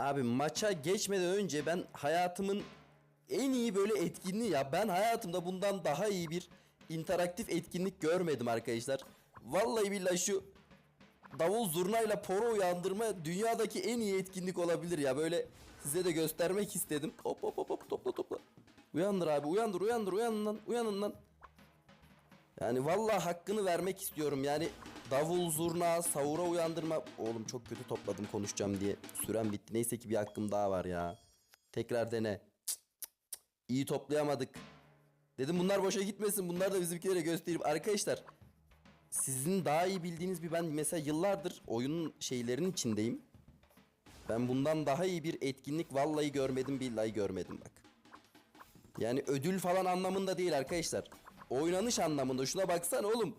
Abi maça geçmeden önce ben hayatımın en iyi böyle etkinliği ya ben hayatımda bundan daha iyi bir interaktif etkinlik görmedim arkadaşlar. Vallahi billahi şu davul zurnayla poro uyandırma dünyadaki en iyi etkinlik olabilir ya. Böyle size de göstermek istedim. Hop hop hop hop topla topla. Uyandır abi uyandır uyandır uyanın lan uyanın lan. Yani vallahi hakkını vermek istiyorum. Yani davul zurna savura uyandırma. Oğlum çok kötü topladım konuşacağım diye. Süren bitti. Neyse ki bir hakkım daha var ya. Tekrar dene. İyi toplayamadık. Dedim bunlar boşa gitmesin. Bunlar da bizimkilere göstereyim. Arkadaşlar sizin daha iyi bildiğiniz bir ben mesela yıllardır oyunun şeylerinin içindeyim. Ben bundan daha iyi bir etkinlik vallahi görmedim billahi görmedim bak. Yani ödül falan anlamında değil arkadaşlar. Oynanış anlamında. Şuna baksana oğlum.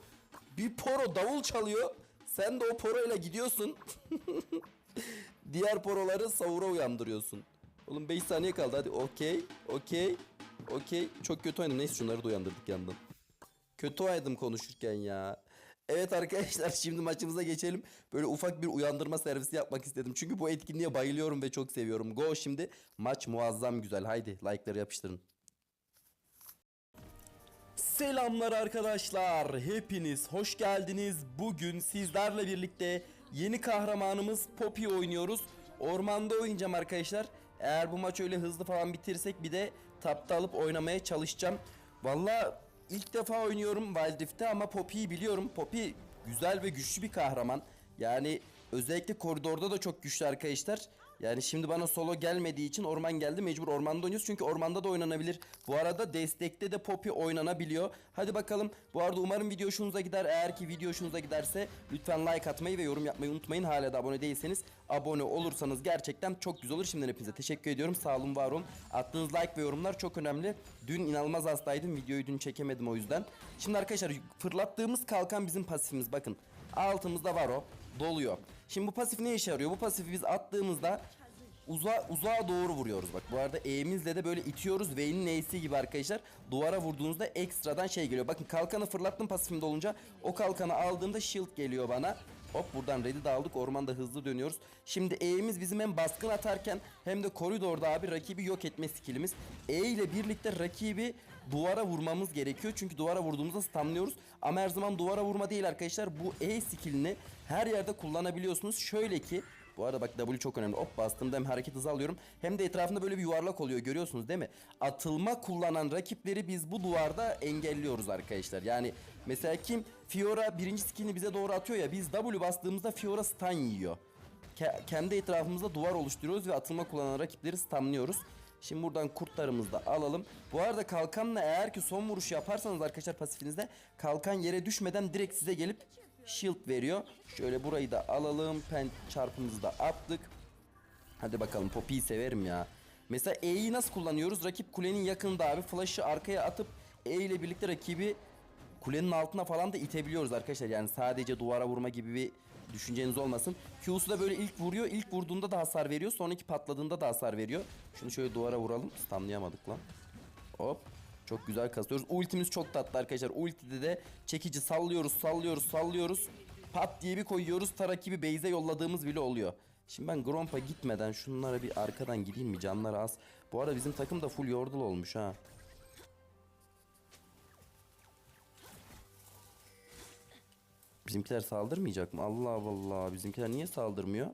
Bir poro davul çalıyor. Sen de o poroyla gidiyorsun. Diğer poroları savura uyandırıyorsun. Oğlum 5 saniye kaldı hadi. Okey. Okey. Okey. Çok kötü oynadım. Neyse şunları da uyandırdık yandan. Kötü oynadım konuşurken ya. Evet arkadaşlar şimdi maçımıza geçelim. Böyle ufak bir uyandırma servisi yapmak istedim. Çünkü bu etkinliğe bayılıyorum ve çok seviyorum. Go şimdi. Maç muazzam güzel. Haydi like'ları yapıştırın. Selamlar arkadaşlar. Hepiniz hoş geldiniz. Bugün sizlerle birlikte yeni kahramanımız Poppy oynuyoruz. Ormanda oynayacağım arkadaşlar. Eğer bu maç öyle hızlı falan bitirsek bir de tapta alıp oynamaya çalışacağım. Valla ilk defa oynuyorum Wild ama Poppy'yi biliyorum. Poppy güzel ve güçlü bir kahraman. Yani özellikle koridorda da çok güçlü arkadaşlar. Yani şimdi bana solo gelmediği için orman geldi. Mecbur ormanda oynuyoruz. Çünkü ormanda da oynanabilir. Bu arada destekte de Poppy oynanabiliyor. Hadi bakalım. Bu arada umarım video hoşunuza gider. Eğer ki video hoşunuza giderse lütfen like atmayı ve yorum yapmayı unutmayın. Hala da abone değilseniz abone olursanız gerçekten çok güzel olur. Şimdiden hepinize teşekkür ediyorum. Sağ olun var olun. Attığınız like ve yorumlar çok önemli. Dün inanılmaz hastaydım. Videoyu dün çekemedim o yüzden. Şimdi arkadaşlar fırlattığımız kalkan bizim pasifimiz. Bakın altımızda var o. Doluyor. Şimdi bu pasif ne işe yarıyor? Bu pasifi biz attığımızda uza, uzağa doğru vuruyoruz. Bak bu arada E'mizle de böyle itiyoruz. V'nin N'si gibi arkadaşlar. Duvara vurduğunuzda ekstradan şey geliyor. Bakın kalkanı fırlattım pasifimde olunca o kalkanı aldığımda shield geliyor bana. Hop buradan ready aldık. Ormanda hızlı dönüyoruz. Şimdi E'miz bizim hem baskın atarken hem de koridorda abi rakibi yok etme skillimiz. E ile birlikte rakibi duvara vurmamız gerekiyor. Çünkü duvara vurduğumuzda stunlıyoruz. Ama her zaman duvara vurma değil arkadaşlar. Bu E skillini her yerde kullanabiliyorsunuz. Şöyle ki bu arada bak W çok önemli. Hop bastığımda hem hareket hızı alıyorum hem de etrafında böyle bir yuvarlak oluyor görüyorsunuz değil mi? Atılma kullanan rakipleri biz bu duvarda engelliyoruz arkadaşlar. Yani mesela kim Fiora birinci skillini bize doğru atıyor ya biz W bastığımızda Fiora stun yiyor. Ke- kendi etrafımızda duvar oluşturuyoruz ve atılma kullanan rakipleri stunlıyoruz. Şimdi buradan kurtlarımızı da alalım. Bu arada kalkanla eğer ki son vuruş yaparsanız arkadaşlar pasifinizde kalkan yere düşmeden direkt size gelip shield veriyor. Şöyle burayı da alalım. Pen çarpımızı da attık. Hadi bakalım Poppy'yi severim ya. Mesela E'yi nasıl kullanıyoruz? Rakip kulenin yakınında abi flash'ı arkaya atıp E ile birlikte rakibi kulenin altına falan da itebiliyoruz arkadaşlar. Yani sadece duvara vurma gibi bir düşünceniz olmasın. Q'su da böyle ilk vuruyor. İlk vurduğunda da hasar veriyor. Sonraki patladığında da hasar veriyor. Şunu şöyle duvara vuralım. Stunlayamadık lan. Hop. Çok güzel kasıyoruz. Ultimiz çok tatlı arkadaşlar. Ultide de çekici sallıyoruz, sallıyoruz, sallıyoruz. Pat diye bir koyuyoruz. Ta rakibi base'e yolladığımız bile oluyor. Şimdi ben Gromp'a gitmeden şunlara bir arkadan gideyim mi? Canları az. Bu arada bizim takım da full yordle olmuş ha. Bizimkiler saldırmayacak mı? Allah Allah. Bizimkiler niye saldırmıyor?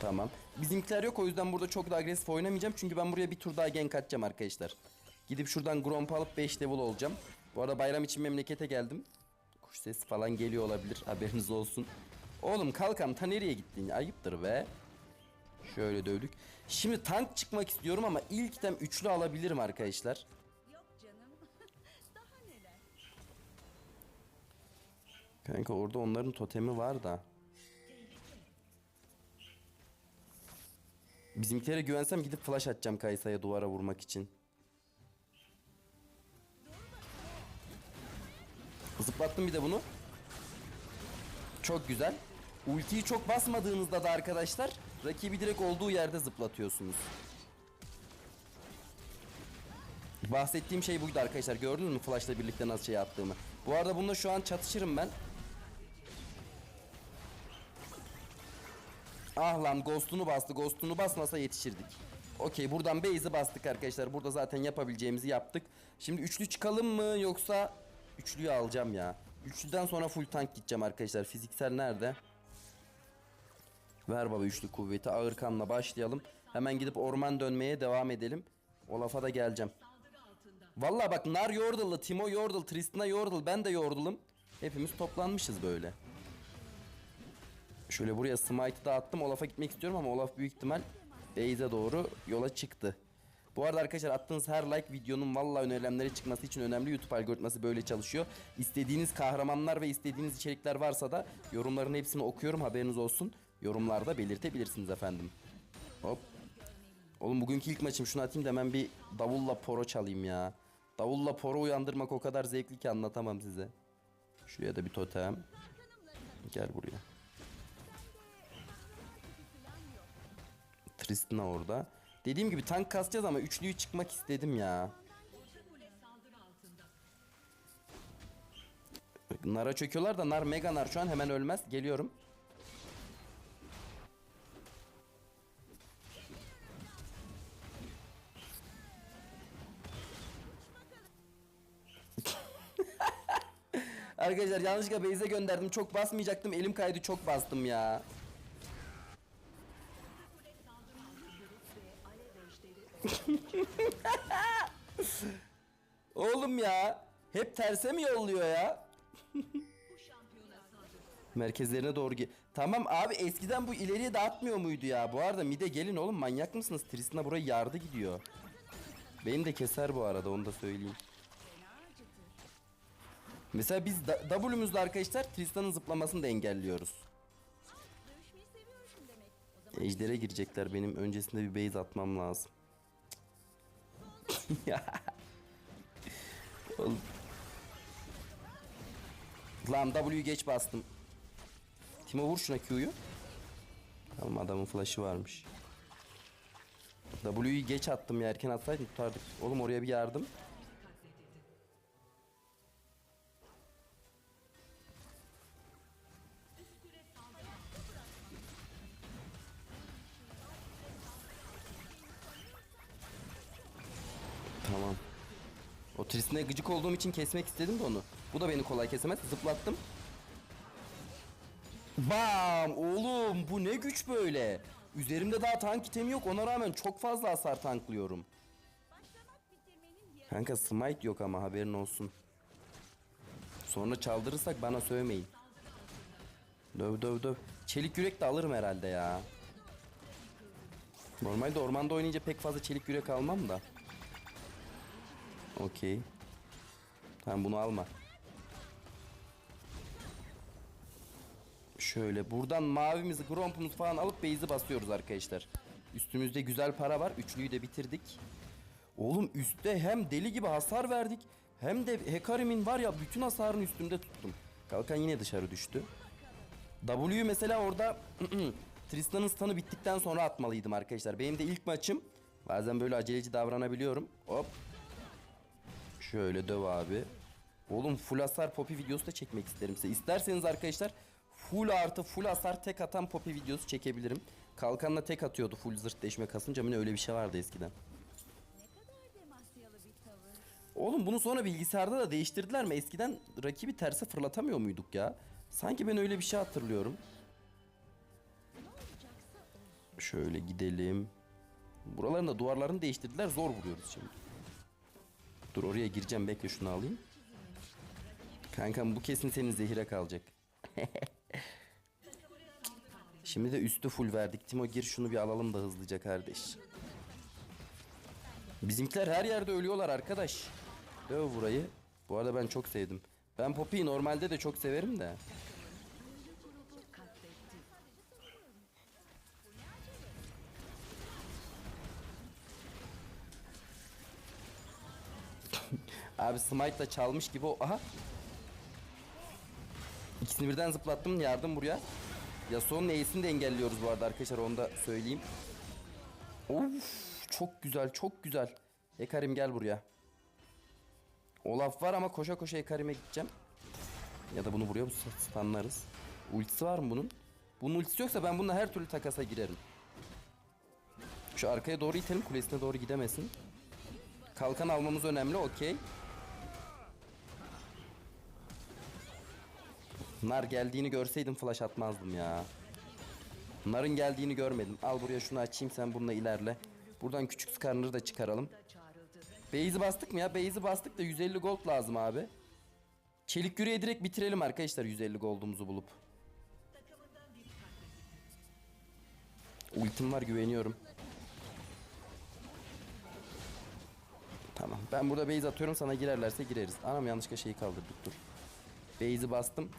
Tamam. Bizimkiler yok o yüzden burada çok da agresif oynamayacağım. Çünkü ben buraya bir tur daha gank atacağım arkadaşlar. Gidip şuradan Gromp alıp 5 level olacağım. Bu arada bayram için memlekete geldim. Kuş sesi falan geliyor olabilir. Haberiniz olsun. Oğlum kalkan ta nereye gittin? Ayıptır be. Şöyle dövdük. Şimdi tank çıkmak istiyorum ama ilk item üçlü alabilirim arkadaşlar. Kanka orada onların totemi var da. Bizimkilere güvensem gidip flash atacağım Kaysa'ya duvara vurmak için. Zıplattım bir de bunu. Çok güzel. Ultiyi çok basmadığınızda da arkadaşlar rakibi direkt olduğu yerde zıplatıyorsunuz. Bahsettiğim şey buydu arkadaşlar. Gördünüz mü flashla birlikte nasıl şey yaptığımı. Bu arada bununla şu an çatışırım ben. Ah lan ghost'unu bastı. Ghost'unu basmasa yetişirdik. Okey buradan base'i bastık arkadaşlar. Burada zaten yapabileceğimizi yaptık. Şimdi üçlü çıkalım mı yoksa üçlüyü alacağım ya. Üçlüden sonra full tank gideceğim arkadaşlar. Fiziksel nerede? Ver baba üçlü kuvveti. Ağır kanla başlayalım. Hemen gidip orman dönmeye devam edelim. O lafa da geleceğim. Valla bak Nar Yordle'lı, Timo Yordle, Tristana Yordle, ben de Yordle'ım. Hepimiz toplanmışız böyle. Şöyle buraya smite'ı da attım. Olaf'a gitmek istiyorum ama Olaf büyük ihtimal Base'e doğru yola çıktı. Bu arada arkadaşlar attığınız her like videonun valla önerilenlere çıkması için önemli. YouTube algoritması böyle çalışıyor. İstediğiniz kahramanlar ve istediğiniz içerikler varsa da yorumların hepsini okuyorum haberiniz olsun. Yorumlarda belirtebilirsiniz efendim. Hop. Oğlum bugünkü ilk maçım şunu atayım da hemen bir davulla poro çalayım ya. Davulla poro uyandırmak o kadar zevkli ki anlatamam size. Şuraya da bir totem. Gel buraya. Tristana orada. Dediğim gibi tank kasacağız ama üçlüyü çıkmak istedim ya. Nara çöküyorlar da nar mega nar şu an hemen ölmez. Geliyorum. Arkadaşlar yanlışlıkla base'e gönderdim. Çok basmayacaktım. Elim kaydı çok bastım ya. Oğlum ya. Hep terse mi yolluyor ya? Merkezlerine doğru ge- Tamam abi eskiden bu ileriye dağıtmıyor muydu ya? Bu arada mide gelin oğlum manyak mısınız? Tristana burayı yardı gidiyor. Beni de keser bu arada onu da söyleyeyim. Mesela biz da- W'müzle arkadaşlar Tristan'ın zıplamasını da engelliyoruz. Ejder'e girecekler benim öncesinde bir base atmam lazım. Ya. Lan W'yu geç bastım. Timo vur şuna Q'yu. Tamam adamın flash'ı varmış. W'yu geç attım ya erken atsaydım tutardık. Oğlum oraya bir yardım. O Tristan'a gıcık olduğum için kesmek istedim de onu. Bu da beni kolay kesemez. Zıplattım. Bam! Oğlum bu ne güç böyle? Üzerimde daha tank itemi yok. Ona rağmen çok fazla hasar tanklıyorum. Kanka smite yok ama haberin olsun. Sonra çaldırırsak bana sövmeyin. Döv döv döv. Çelik yürek de alırım herhalde ya. Normalde ormanda oynayınca pek fazla çelik yürek almam da. Okey. Tamam bunu alma. Şöyle buradan mavimizi, grompumuzu falan alıp base'i basıyoruz arkadaşlar. Üstümüzde güzel para var. Üçlüyü de bitirdik. Oğlum üstte hem deli gibi hasar verdik hem de Hekarim'in var ya bütün hasarını üstümde tuttum. Kalkan yine dışarı düştü. W'yu mesela orada Tristan'ın stun'ı bittikten sonra atmalıydım arkadaşlar. Benim de ilk maçım. Bazen böyle aceleci davranabiliyorum. Hop. Şöyle döv abi. Oğlum full hasar Poppy videosu da çekmek isterim size. İsterseniz arkadaşlar full artı full hasar tek atan Poppy videosu çekebilirim. Kalkanla tek atıyordu full zırt deşme kasınca mı ne öyle bir şey vardı eskiden. Oğlum bunu sonra bilgisayarda da değiştirdiler mi? Eskiden rakibi terse fırlatamıyor muyduk ya? Sanki ben öyle bir şey hatırlıyorum. Şöyle gidelim. Buraların da duvarlarını değiştirdiler. Zor vuruyoruz şimdi. Dur oraya gireceğim. Bekle şunu alayım. Kankam bu kesin senin zehire kalacak. Şimdi de üstü full verdik. Timo gir şunu bir alalım da hızlıca kardeş. Bizimkiler her yerde ölüyorlar arkadaş. Döv burayı. Bu arada ben çok sevdim. Ben Poppy'yi normalde de çok severim de. Abi Smite da çalmış gibi o. Aha. İkisini birden zıplattım yardım buraya. Yasuo'nun Ace'ini de engelliyoruz bu arada arkadaşlar onu da söyleyeyim. Of çok güzel çok güzel. Ekarim gel buraya. Olaf var ama koşa koşa Ekarim'e gideceğim. Ya da bunu buraya stunlarız. Ultisi var mı bunun? Bunun ultisi yoksa ben bununla her türlü takasa girerim. Şu arkaya doğru itelim kulesine doğru gidemesin. Kalkan almamız önemli okey. Nar geldiğini görseydim flash atmazdım ya. Narın geldiğini görmedim. Al buraya şunu açayım sen bununla ilerle. Buradan küçük skarnları da çıkaralım. Base'i bastık mı ya? Base'i bastık da 150 gold lazım abi. Çelik yüreği direkt bitirelim arkadaşlar 150 gold'umuzu bulup. Ultim var güveniyorum. Tamam. Ben burada base atıyorum sana girerlerse gireriz. Anam yanlışlıkla şeyi kaldırdık dur. Base'i bastım.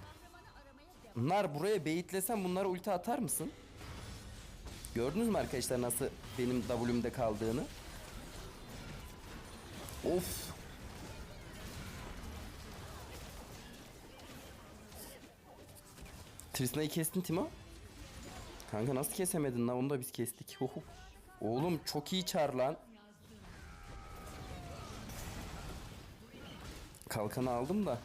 Nar buraya beyitlesem bunlara ulti atar mısın? Gördünüz mü arkadaşlar nasıl benim W'mde kaldığını? Of. Trisna'yı kestin Timo. Kanka nasıl kesemedin lan onu da biz kestik. Oğlum çok iyi çar lan. Kalkanı aldım da.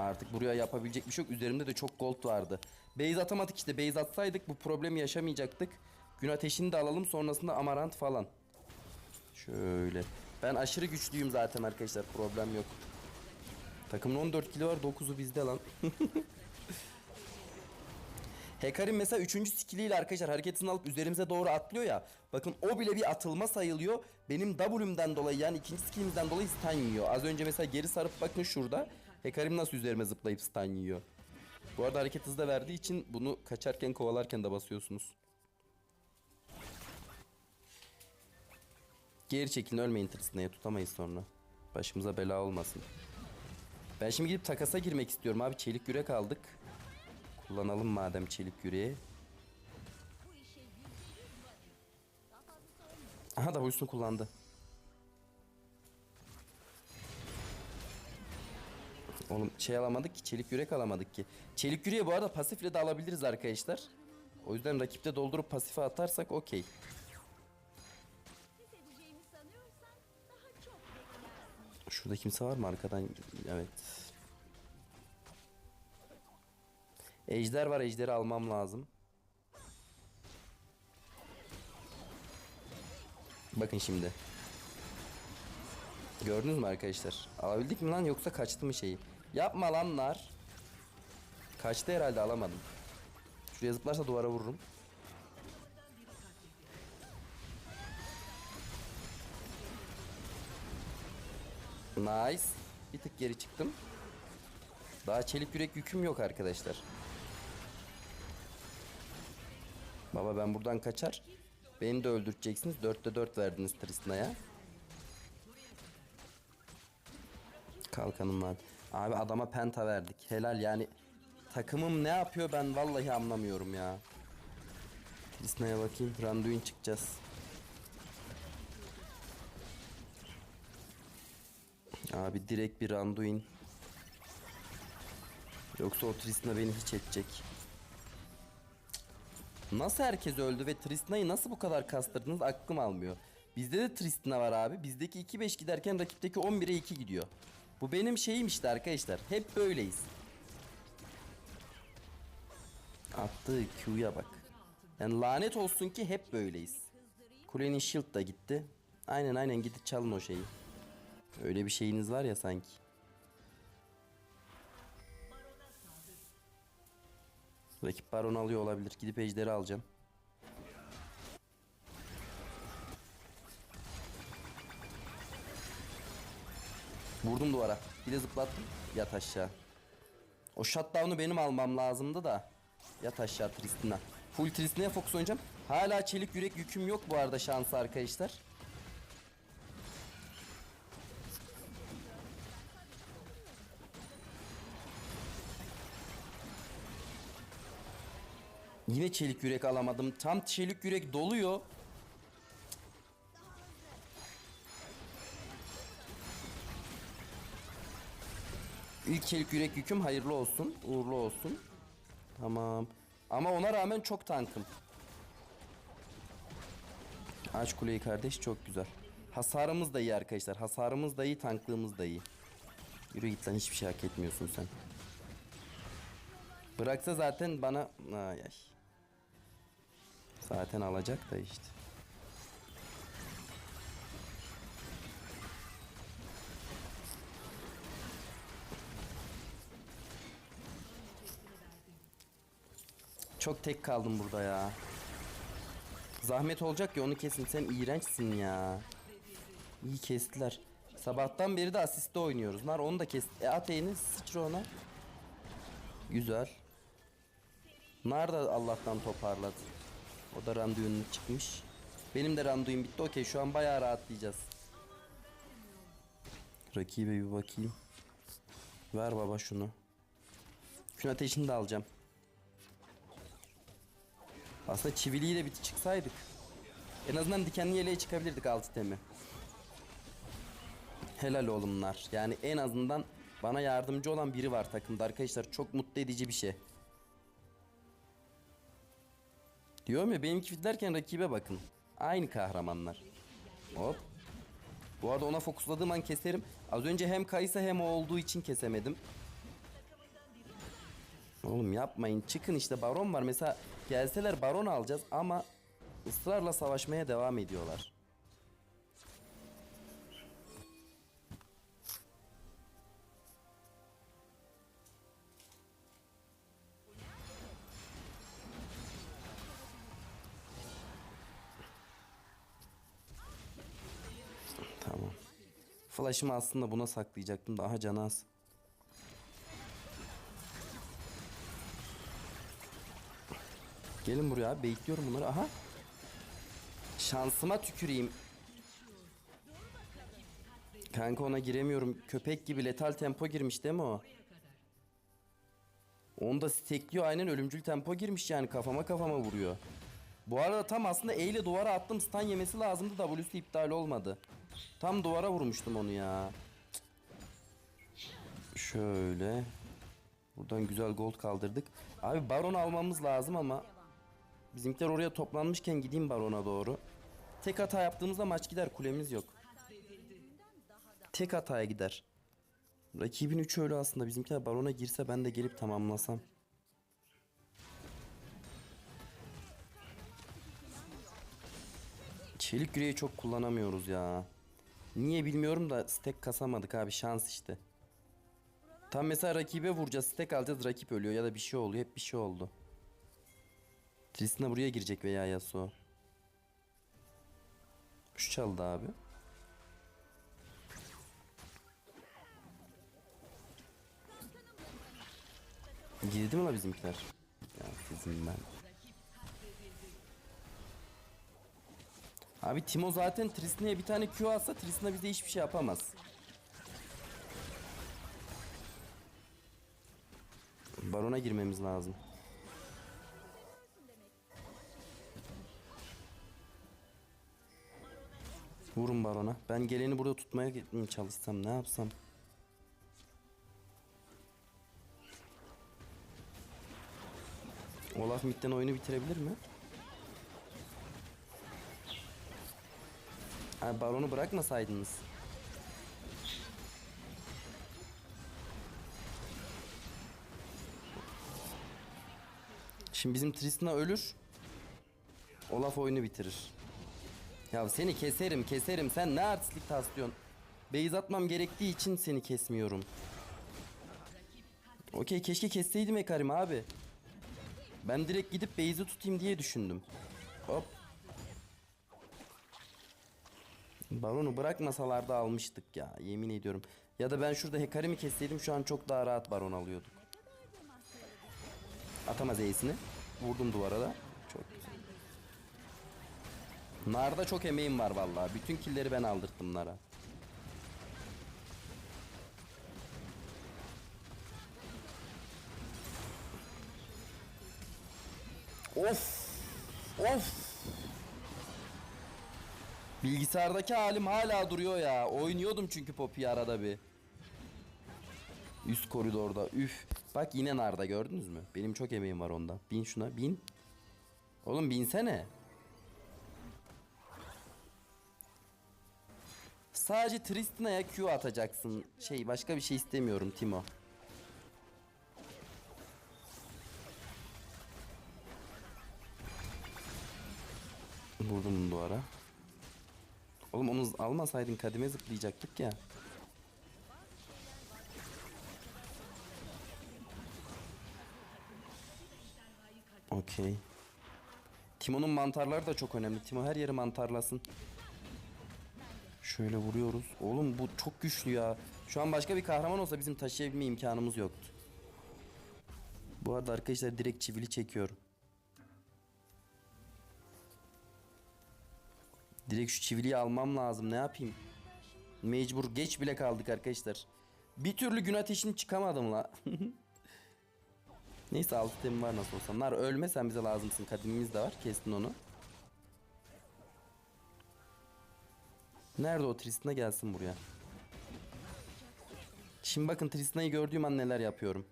Artık buraya yapabilecek bir şey yok. Üzerimde de çok gold vardı. Base atamadık işte. Base atsaydık bu problemi yaşamayacaktık. Gün ateşini de alalım sonrasında amarant falan. Şöyle. Ben aşırı güçlüyüm zaten arkadaşlar. Problem yok. Takımın 14 kilo var. 9'u bizde lan. Hekarim mesela 3. skilliyle arkadaşlar hareketini alıp üzerimize doğru atlıyor ya. Bakın o bile bir atılma sayılıyor. Benim W'mden dolayı yani ikinci skillimizden dolayı stun yiyor. Az önce mesela geri sarıp bakın şurada. Hekarim nasıl üzerime zıplayıp stun yiyor. Bu arada hareket hızı da verdiği için bunu kaçarken kovalarken de basıyorsunuz. Geri çekilin ölmeyin tırısına tutamayız sonra. Başımıza bela olmasın. Ben şimdi gidip takasa girmek istiyorum abi. Çelik yürek aldık. Kullanalım madem çelik yüreği. Aha da W'sunu kullandı. Oğlum şey alamadık ki çelik yürek alamadık ki. Çelik yüreği bu arada pasifle de alabiliriz arkadaşlar. O yüzden rakipte doldurup pasife atarsak okey. Şurada kimse var mı arkadan? Evet. Ejder var. Ejderi almam lazım. Bakın şimdi. Gördünüz mü arkadaşlar? Alabildik mi lan yoksa kaçtı mı şeyi? Yapma lanlar. Kaçtı herhalde alamadım. Şuraya zıplarsa duvara vururum. Nice. Bir tık geri çıktım. Daha çelik yürek yüküm yok arkadaşlar. Baba ben buradan kaçar. Beni de öldürteceksiniz. 4'te 4 verdiniz Tristna'ya. Kalkanım var. Abi adama penta verdik. Helal yani. Takımım ne yapıyor ben vallahi anlamıyorum ya. Tristna'ya bakayım. Randuin çıkacağız. Abi direkt bir Randuin. Yoksa o Tristana beni hiç edecek. Nasıl herkes öldü ve Tristana'yı nasıl bu kadar kastırdınız aklım almıyor. Bizde de Tristana var abi. Bizdeki 2-5 giderken rakipteki 11'e 2 gidiyor. Bu benim şeyim işte arkadaşlar. Hep böyleyiz. Attığı Q'ya bak. Yani lanet olsun ki hep böyleyiz. Kulenin shield da gitti. Aynen aynen gidip çalın o şeyi. Öyle bir şeyiniz var ya sanki. Rakip baron alıyor olabilir. Gidip ejderi alacağım. Vurdum duvara. Bir de zıplattım. Yat aşağı. O shutdown'u benim almam lazımdı da. Yat aşağı Tristina. Full Tristina'ya fokus oynayacağım. Hala çelik yürek yüküm yok bu arada şansı arkadaşlar. Yine çelik yürek alamadım. Tam çelik yürek doluyor. İlk çelik yürek yüküm hayırlı olsun. Uğurlu olsun. Tamam. Ama ona rağmen çok tankım. Aç kuleyi kardeş çok güzel. Hasarımız da iyi arkadaşlar. Hasarımız da iyi, tanklığımız da iyi. Yürü git lan hiçbir şey hak etmiyorsun sen. Bıraksa zaten bana ay ay. Zaten alacak da işte. Çok tek kaldım burada ya. Zahmet olacak ya onu kesin. Sen iğrençsin ya. İyi kestiler. Sabahtan beri de asiste oynuyoruz. Nar onu da kes. E at eğini sıçra ona. Güzel. Nar da Allah'tan toparladı. O da randevunun çıkmış. Benim de randevum bitti. Okey şu an bayağı rahatlayacağız. Rakibe bir bakayım. Ver baba şunu. Kün ateşini de alacağım. Aslında çiviliği de bir çıksaydık. En azından dikenli yeleğe çıkabilirdik altı temi. Helal oğlumlar. Yani en azından bana yardımcı olan biri var takımda arkadaşlar. Çok mutlu edici bir şey. Diyorum ya benimki fitlerken rakibe bakın. Aynı kahramanlar. Hop. Bu arada ona fokusladığım an keserim. Az önce hem Kaysa hem o olduğu için kesemedim. Oğlum yapmayın. Çıkın işte baron var. Mesela gelseler baron alacağız ama ısrarla savaşmaya devam ediyorlar. Tamam. Flash'ımı aslında buna saklayacaktım. Daha canı Gelin buraya abi. Bekliyorum bunları. Aha. Şansıma tüküreyim. Kanka ona giremiyorum. Köpek gibi letal tempo girmiş değil mi o? Onu da stekliyor aynen ölümcül tempo girmiş yani kafama kafama vuruyor. Bu arada tam aslında E ile duvara attım stun yemesi lazımdı W'su iptal olmadı. Tam duvara vurmuştum onu ya. Şöyle. Buradan güzel gold kaldırdık. Abi baron almamız lazım ama bizimkiler oraya toplanmışken gideyim barona doğru. Tek hata yaptığımızda maç gider kulemiz yok. Tek hataya gider. Rakibin 3 öyle aslında bizimkiler barona girse ben de gelip tamamlasam. Çelik yüreği çok kullanamıyoruz ya. Niye bilmiyorum da stack kasamadık abi şans işte. Tam mesela rakibe vuracağız stack alacağız rakip ölüyor ya da bir şey oluyor hep bir şey oldu. Tristana buraya girecek veya Yasuo. Şu çaldı abi. Girdi mi la bizimkiler? Ya sizin ben. Abi Timo zaten Tristana'ya bir tane Q atsa Tristana bize hiçbir şey yapamaz. Barona girmemiz lazım. Vurun barona. Ben geleni burada tutmaya gitmeye çalışsam ne yapsam? Olaf midden oyunu bitirebilir mi? Abi baronu bırakmasaydınız. Şimdi bizim Tristana ölür. Olaf oyunu bitirir. Ya seni keserim keserim. Sen ne artistlik taslıyorsun? Beyz atmam gerektiği için seni kesmiyorum. Okey keşke kesseydim Ekarim abi. Ben direkt gidip Beyz'i tutayım diye düşündüm. Hop. Baronu bırakmasalardı almıştık ya yemin ediyorum. Ya da ben şurada Hecarim'i kesseydim şu an çok daha rahat baron alıyorduk. Atamaz E'sini. Vurdum duvara da. Çok. Narda çok emeğim var vallahi. Bütün killeri ben aldırttım Nara. Of. Of. Bilgisayardaki halim hala duruyor ya. Oynuyordum çünkü Poppy'yi arada bir. Üst koridorda. Üf. Bak yine narda gördünüz mü? Benim çok emeğim var onda. Bin şuna bin. Oğlum binsene. Sadece Tristina'ya Q atacaksın. Şey başka bir şey istemiyorum Timo. Vurdum duvara. Oğlum onu almasaydın kademe zıplayacaktık ya. Okey. Timo'nun mantarları da çok önemli. Timo her yeri mantarlasın. Şöyle vuruyoruz. Oğlum bu çok güçlü ya. Şu an başka bir kahraman olsa bizim taşıyabilme imkanımız yoktu. Bu arada arkadaşlar direkt çivili çekiyorum. Direkt şu çiviliyi almam lazım. Ne yapayım? Mecbur geç bile kaldık arkadaşlar. Bir türlü gün ateşini çıkamadım la. Neyse altı temim var nasıl olsa. Nar ölme sen bize lazımsın. Kadimimiz de var. Kestin onu. Nerede o Tristana gelsin buraya. Şimdi bakın Tristana'yı gördüğüm an neler yapıyorum.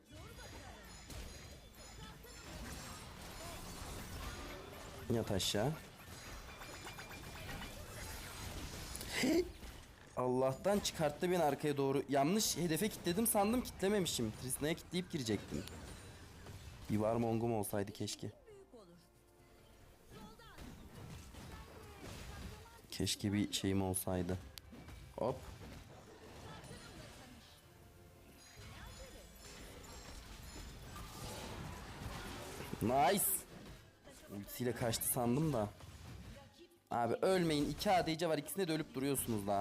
Yat aşağı. Allah'tan çıkarttı beni arkaya doğru. Yanlış hedefe kilitledim sandım kitlememişim. Tristana'ya kilitleyip girecektim. Bir var mongum olsaydı keşke. Keşke bir şeyim olsaydı. Hop. Nice. Ultisiyle kaçtı sandım da. Abi ölmeyin. İki ADC var. İkisine de ölüp duruyorsunuz daha.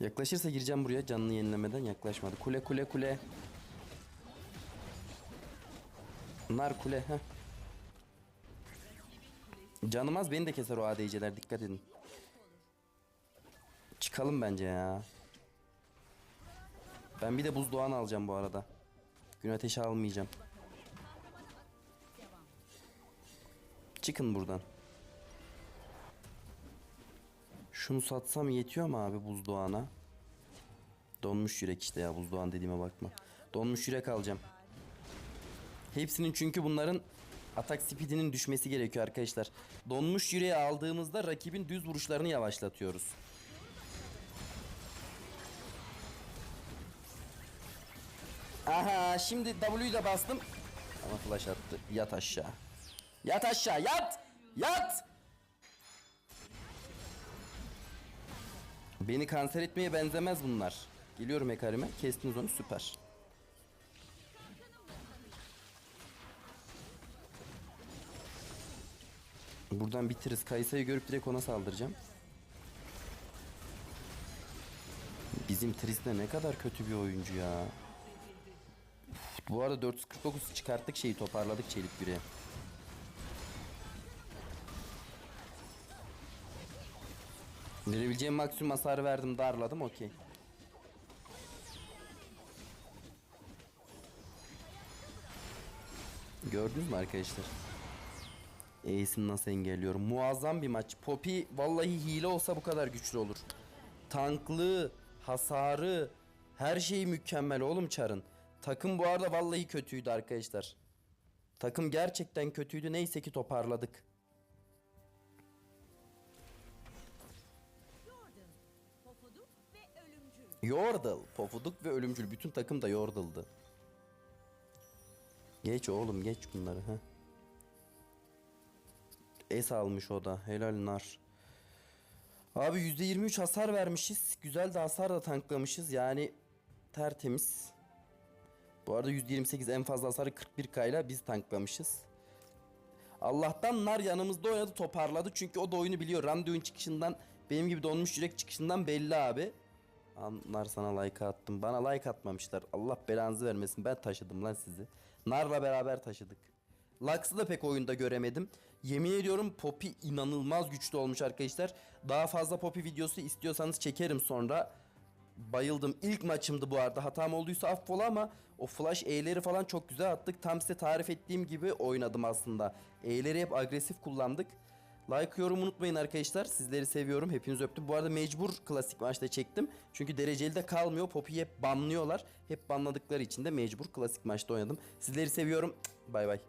Yaklaşırsa gireceğim buraya canını yenilemeden yaklaşmadı. Kule kule kule. Nar kule. Heh. Canım az beni de keser o ADC'ler dikkat edin. Çıkalım bence ya. Ben bir de buzdoğan alacağım bu arada. Gün ateşi almayacağım. Çıkın buradan. Şunu satsam yetiyor mu abi buzdoğana? Donmuş yürek işte ya buzdoğan dediğime bakma. Donmuş yürek alacağım. Hepsinin çünkü bunların atak speedinin düşmesi gerekiyor arkadaşlar. Donmuş yüreği aldığımızda rakibin düz vuruşlarını yavaşlatıyoruz. Aha şimdi W'yu da bastım. Ama flash attı. Yat aşağı. Yat aşağı yat. Yat. Beni kanser etmeye benzemez bunlar. Geliyorum Hekarime. Kestiniz onu süper. Buradan bitiririz. Kayısayı görüp direkt ona saldıracağım. Bizim Tristan ne kadar kötü bir oyuncu ya. Bu arada 449 çıkarttık şeyi toparladık çelik yüreğe. Verebileceğim maksimum hasarı verdim darladım okey. Gördünüz mü arkadaşlar? Ace'ini nasıl engelliyorum? Muazzam bir maç. Poppy vallahi hile olsa bu kadar güçlü olur. Tanklığı, hasarı, her şeyi mükemmel oğlum Char'ın. Takım bu arada vallahi kötüydü arkadaşlar. Takım gerçekten kötüydü. Neyse ki toparladık. Yordle, Pofuduk ve Ölümcül. Bütün takım da Yordle'dı. Geç oğlum geç bunları ha. Es almış o da. Helal nar. Abi %23 hasar vermişiz. Güzel de hasar da tanklamışız. Yani tertemiz. Bu arada %28 en fazla hasarı 41k ile biz tanklamışız. Allah'tan nar yanımızda oynadı toparladı. Çünkü o da oyunu biliyor. Randuin çıkışından benim gibi donmuş yürek çıkışından belli abi. Nar sana like attım. Bana like atmamışlar. Allah belanızı vermesin. Ben taşıdım lan sizi. Nar'la beraber taşıdık. Lux'ı da pek oyunda göremedim. Yemin ediyorum Poppy inanılmaz güçlü olmuş arkadaşlar. Daha fazla Poppy videosu istiyorsanız çekerim sonra. Bayıldım. İlk maçımdı bu arada. Hatam olduysa affola ama o flash E'leri falan çok güzel attık. Tam size tarif ettiğim gibi oynadım aslında. E'leri hep agresif kullandık. Like yorum unutmayın arkadaşlar. Sizleri seviyorum. Hepiniz öptüm. Bu arada mecbur klasik maçta çektim. Çünkü dereceli de kalmıyor. Poppy'yi hep banlıyorlar. Hep banladıkları için de mecbur klasik maçta oynadım. Sizleri seviyorum. Bay bay.